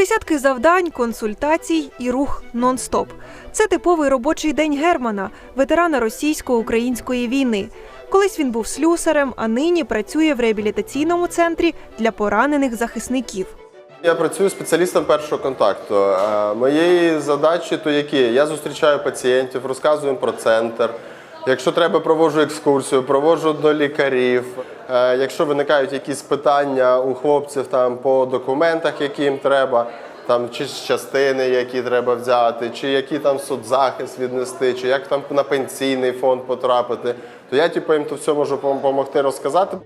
Десятки завдань, консультацій і рух нон-стоп. Це типовий робочий день Германа, ветерана російсько-української війни. Колись він був слюсарем, а нині працює в реабілітаційному центрі для поранених захисників. Я працюю спеціалістом першого контакту. Е, Моєї задачі то які? Я зустрічаю пацієнтів, розказую про центр. Якщо треба, проводжу екскурсію, проводжу до лікарів. Е, Якщо виникають якісь питання у хлопців там по документах, які їм треба, там чи частини, які треба взяти, чи які там соцзахист віднести, чи як там на пенсійний фонд потрапити, то я типу, їм то все можу допомогти розказати.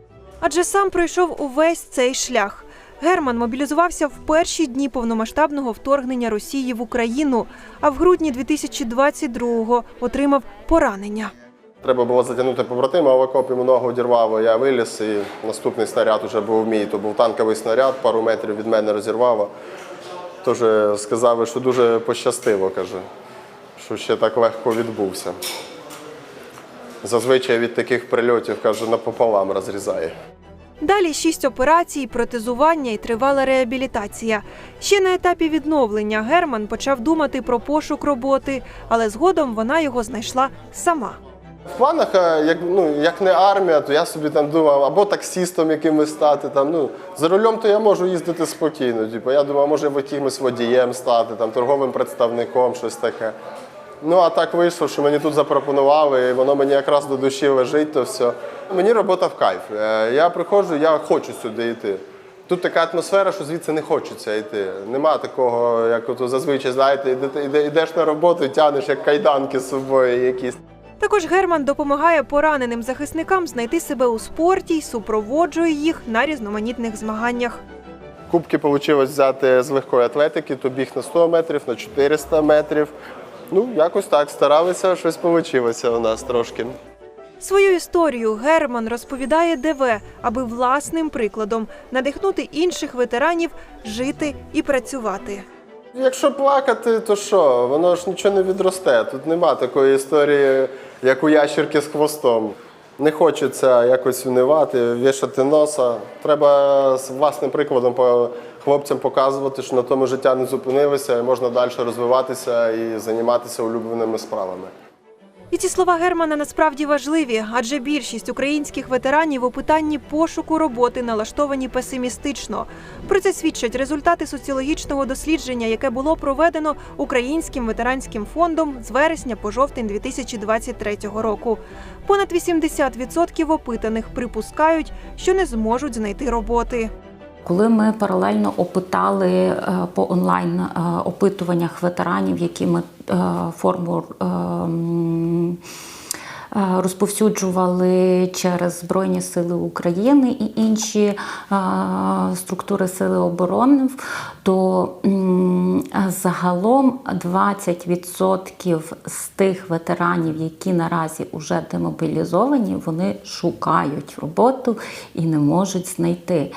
Адже сам пройшов увесь цей шлях. Герман мобілізувався в перші дні повномасштабного вторгнення Росії в Україну, а в грудні 2022-го отримав поранення. Треба було затягнути побратима, а в окоп йому ногу одірвало. Я виліз і наступний снаряд вже був мій. То був танковий снаряд, пару метрів від мене розірвало. Тож сказали, що дуже пощастило, каже, що ще так легко відбувся. Зазвичай від таких прильотів, каже, напополам розрізає. Далі шість операцій, протезування і тривала реабілітація. Ще на етапі відновлення Герман почав думати про пошук роботи, але згодом вона його знайшла сама. В планах, е, як, ну, як не армія, то я собі там думав, або таксістом якимось стати. Там, ну, за рулем то я можу їздити спокійно. Типу, я думав, може якимось водієм стати, там, торговим представником, щось таке. Ну, а так вийшло, що мені тут запропонували, і воно мені якраз до душі лежить, то все. Мені робота в кайф. Е, Я приходжу, я хочу сюди йти. Тут така атмосфера, що звідси не хочеться йти. Нема такого, як от зазвичай, знаєте, йде- йде- йдеш на роботу і тягнеш як кайданки з собою якісь. Також Герман допомагає пораненим захисникам знайти себе у спорті й супроводжує їх на різноманітних змаганнях. Кубки вийшло взяти з легкої атлетики, то біг на 100 метрів, на 400 метрів. Ну, якось так, старалися, щось вийшло у нас трошки. Свою історію Герман розповідає ДВ, аби власним прикладом надихнути інших ветеранів жити і працювати. Якщо плакати, то що? Воно ж нічого не відросте. Тут нема такої історії, як у ящерки з хвостом. Не хочеться якось унивати, вішати носа. Треба з власним прикладом по хлопцям показувати, що на тому життя не зупинилося, і можна далі розвиватися і займатися улюбленими справами. І ці слова Германа насправді важливі, адже більшість українських ветеранів у питанні пошуку роботи налаштовані песимістично. Про це свідчать результати соціологічного дослідження, яке було проведено Українським ветеранським фондом з вересня по жовтень 2023 року. Понад 80% опитаних припускають, що не зможуть знайти роботи. Коли ми паралельно опитали е, по онлайн е, опитуваннях ветеранів, які ми е, форму розповсюджували через Збройні Сили України і інші е, структури Сили оборони, то загалом 20% з тих ветеранів, які наразі вже демобілізовані, вони шукають роботу і не можуть знайти.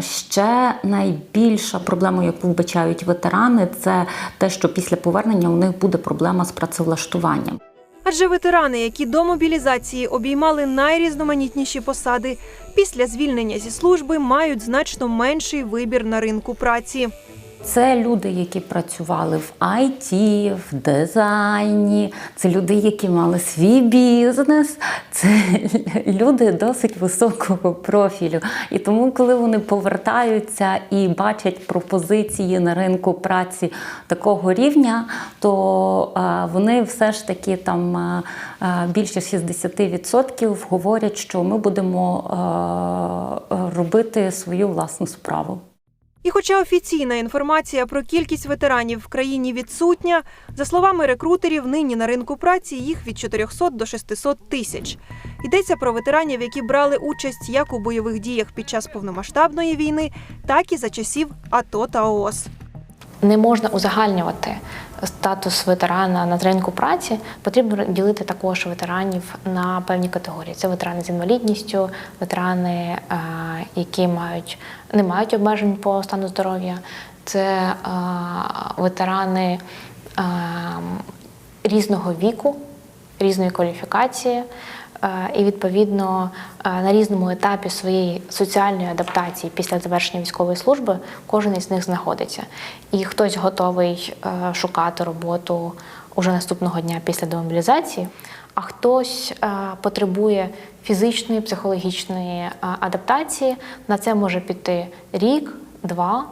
Ще найбільша проблема, яку вбачають ветерани, це те, що після повернення у них буде проблема з працевлаштуванням. Адже ветерани, які до мобілізації обіймали найрізноманітніші посади, після звільнення зі служби мають значно менший вибір на ринку праці. Це люди, які працювали в IT, в дизайні, це люди, які мали свій бізнес, це люди досить високого профілю. І тому, коли вони повертаються і бачать пропозиції на ринку праці такого рівня, то е, вони все ж таки там е, е, більше 60% говорять, що ми будемо робити свою власну справу. І хоча офіційна інформація про кількість ветеранів в країні відсутня, за словами рекрутерів, нині на ринку праці їх від 400 до 600 тисяч. Йдеться про ветеранів, які брали участь як у бойових діях під час повномасштабної війни, так і за часів АТО та ООС. Не можна узагальнювати статус ветерана на ринку праці. Потрібно ділити також ветеранів на певні категорії. Це ветерани з інвалідністю, ветерани, е, які мають не мають обмежень по стану здоров'я, це е, ветерани е, різного віку, різної кваліфікації. Е, І відповідно е, на різному етапі своєї соціальної адаптації після завершення військової служби кожен із них знаходиться. І хтось готовий е, шукати роботу уже наступного дня після демобілізації, а хтось потребує фізичної, психологічної адаптації. На це може піти рік, два,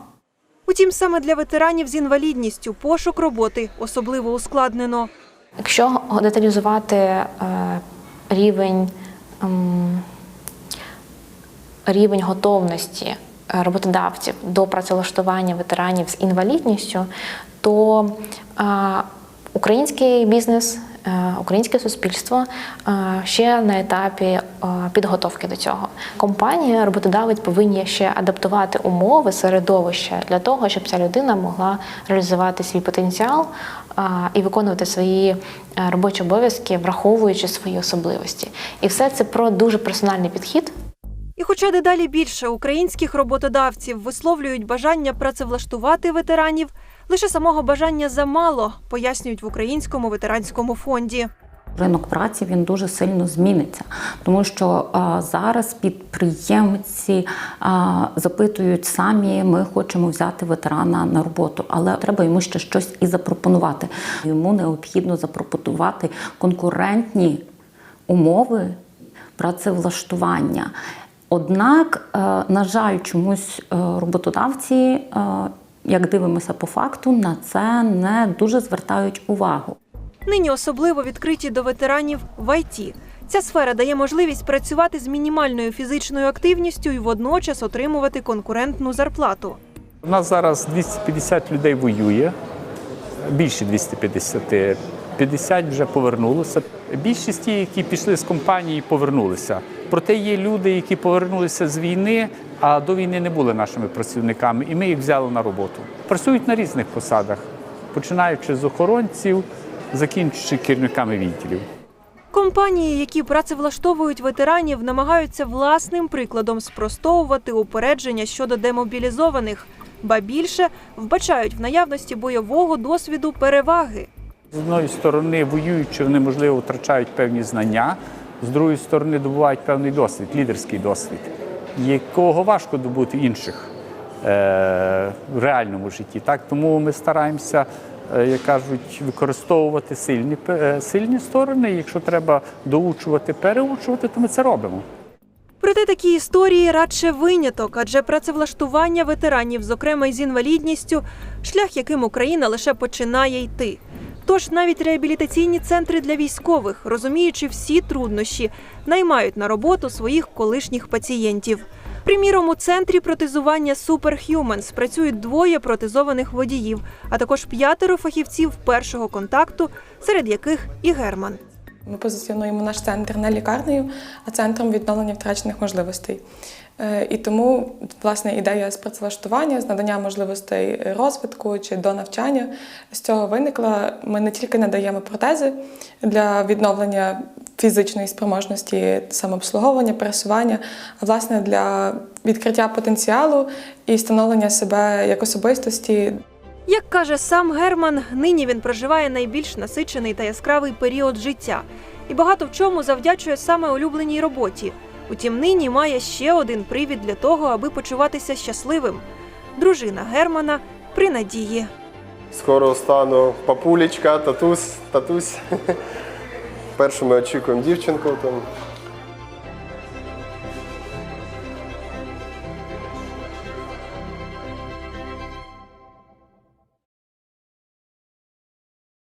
Утім, саме для ветеранів з інвалідністю пошук роботи особливо ускладнено. Якщо деталізувати рівень, ем, рівень готовності е, роботодавців до працевлаштування ветеранів з інвалідністю, то е, український бізнес, українське суспільство е, ще на етапі е, підготовки до цього. Компанія, роботодавець повинні ще адаптувати умови, середовище для того, щоб ця людина могла реалізувати свій потенціал і виконувати свої е, робочі обов'язки, враховуючи свої особливості. І все це про дуже персональний підхід. І хоча дедалі більше українських роботодавців висловлюють бажання працевлаштувати ветеранів, лише самого бажання замало, пояснюють в українському ветеранському фонді. Ринок праці він дуже сильно зміниться, тому що а, зараз підприємці а, запитують самі, ми хочемо взяти ветерана на роботу, але треба йому ще щось і запропонувати. Йому необхідно запропонувати конкурентні умови працевлаштування. Однак, е, на жаль, чомусь е, роботодавці, е, як дивимося по факту, на це не дуже звертають увагу. Нині особливо відкриті до ветеранів в ІТ. Ця сфера дає можливість працювати з мінімальною фізичною активністю і водночас отримувати конкурентну зарплату. У нас зараз 250 людей воює, більше 250. 50 вже повернулося. Більшість ті, які пішли з компанії, повернулися. Проте є люди, які повернулися з війни, а до війни не були нашими працівниками, і ми їх взяли на роботу. Працюють на різних посадах, починаючи з охоронців, закінчуючи керівниками відділів. Компанії, які працевлаштовують ветеранів, намагаються власним прикладом спростовувати упередження щодо демобілізованих, ба більше вбачають в наявності бойового досвіду переваги. З одної сторони, воюючи, вони можливо втрачають певні знання, з другої сторони, добувають певний досвід, лідерський досвід, якого важко добути інших е, в реальному житті. Так? Тому ми стараємося, е, як кажуть, використовувати сильні, е, сильні сторони. Якщо треба доучувати, переучувати, то ми це робимо. Проте такі історії радше виняток, адже працевлаштування ветеранів, зокрема й з інвалідністю, шлях, яким Україна лише починає йти. Тож навіть реабілітаційні центри для військових, розуміючи всі труднощі, наймають на роботу своїх колишніх пацієнтів. Приміром, у центрі протезування Superhumans працюють двоє протезованих водіїв, а також п'ятеро фахівців першого контакту, серед яких і Герман. Ми позиціонуємо наш центр не лікарнею, а центром відновлення втрачених можливостей. Е, І тому власне ідея з з надання можливостей розвитку чи до навчання з цього виникла. Ми не тільки надаємо протези для відновлення фізичної спроможності самообслуговування, пересування, а власне для відкриття потенціалу і встановлення себе як особистості Як каже сам Герман, нині він проживає найбільш насичений та яскравий період життя і багато в чому завдячує саме улюбленій роботі. Утім, нині має ще один привід для того, аби почуватися щасливим. Дружина Германа при надії. Скоро стану папулечка, татусь, татусь. Першу ми очікуємо дівчинку там.